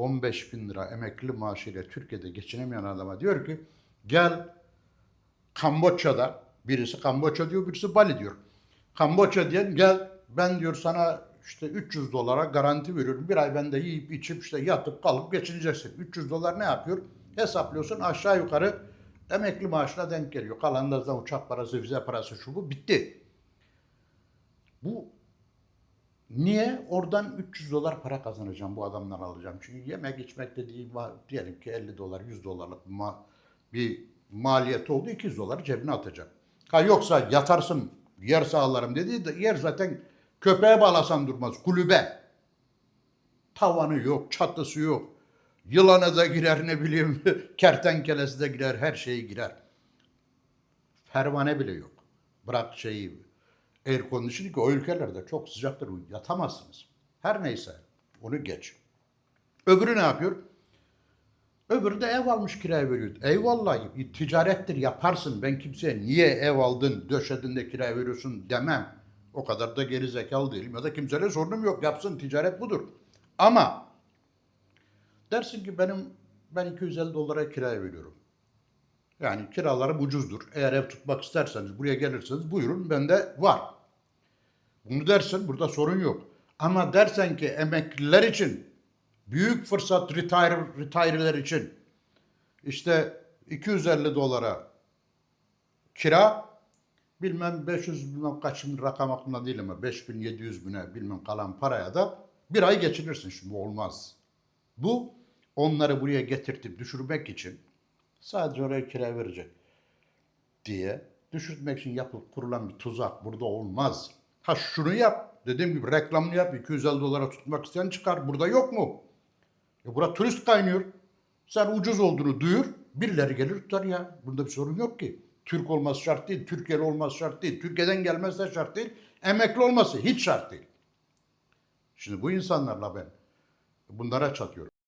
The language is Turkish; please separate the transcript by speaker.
Speaker 1: 15 bin lira emekli maaşıyla Türkiye'de geçinemeyen adama diyor ki gel Kamboçya'da birisi Kamboçya diyor birisi Bali diyor. Kamboçya diyen gel ben diyor sana işte 300 dolara garanti veriyorum. Bir ay bende yiyip içip işte yatıp kalıp geçineceksin. 300 dolar ne yapıyor? Hesaplıyorsun aşağı yukarı emekli maaşına denk geliyor. Kalan da uçak parası, vize parası şu bu bitti. Bu niye? Oradan 300 dolar para kazanacağım bu adamdan alacağım. Çünkü yemek içmek dediğim var, diyelim ki 50 dolar 100 dolarlık ma- bir maliyeti oldu 200 doları cebine atacak. Ha yoksa yatarsın yer sağlarım dediği de yer zaten köpeğe bağlasan durmaz kulübe. Tavanı yok, çatısı yok. Yılanı da girer ne bileyim, kertenkelesi de girer, her şeyi girer. Pervane bile yok. Bırak şeyi, air conditioning ki o ülkelerde çok sıcaktır, yatamazsınız. Her neyse, onu geç. Öbürü ne yapıyor? Öbürü de ev almış kiraya veriyor. Eyvallah ticarettir yaparsın. Ben kimseye niye ev aldın, döşedin de kiraya veriyorsun demem. O kadar da geri zekalı değilim ya da kimseyle sorunum yok. Yapsın ticaret budur. Ama dersin ki benim ben 250 dolara kiraya veriyorum. Yani kiralarım ucuzdur. Eğer ev tutmak isterseniz buraya gelirseniz buyurun bende var. Bunu dersen burada sorun yok. Ama dersen ki emekliler için büyük fırsat retire, retire'ler için işte 250 dolara kira bilmem 500 bilmem kaç bin rakam aklımda değil ama 5700 bine bilmem kalan paraya da bir ay geçinirsin şimdi olmaz. Bu onları buraya getirtip düşürmek için sadece oraya kira verecek diye düşürtmek için yapılıp kurulan bir tuzak burada olmaz. Ha şunu yap. Dediğim gibi reklamını yap. 250 dolara tutmak isteyen çıkar. Burada yok mu? E burada turist kaynıyor. Sen ucuz olduğunu duyur. Birileri gelir tutar ya. Bunda bir sorun yok ki. Türk olması şart değil. Türkiye'li olması şart değil. Türkiye'den gelmezse şart değil. Emekli olması hiç şart değil. Şimdi bu insanlarla ben bunlara çatıyorum.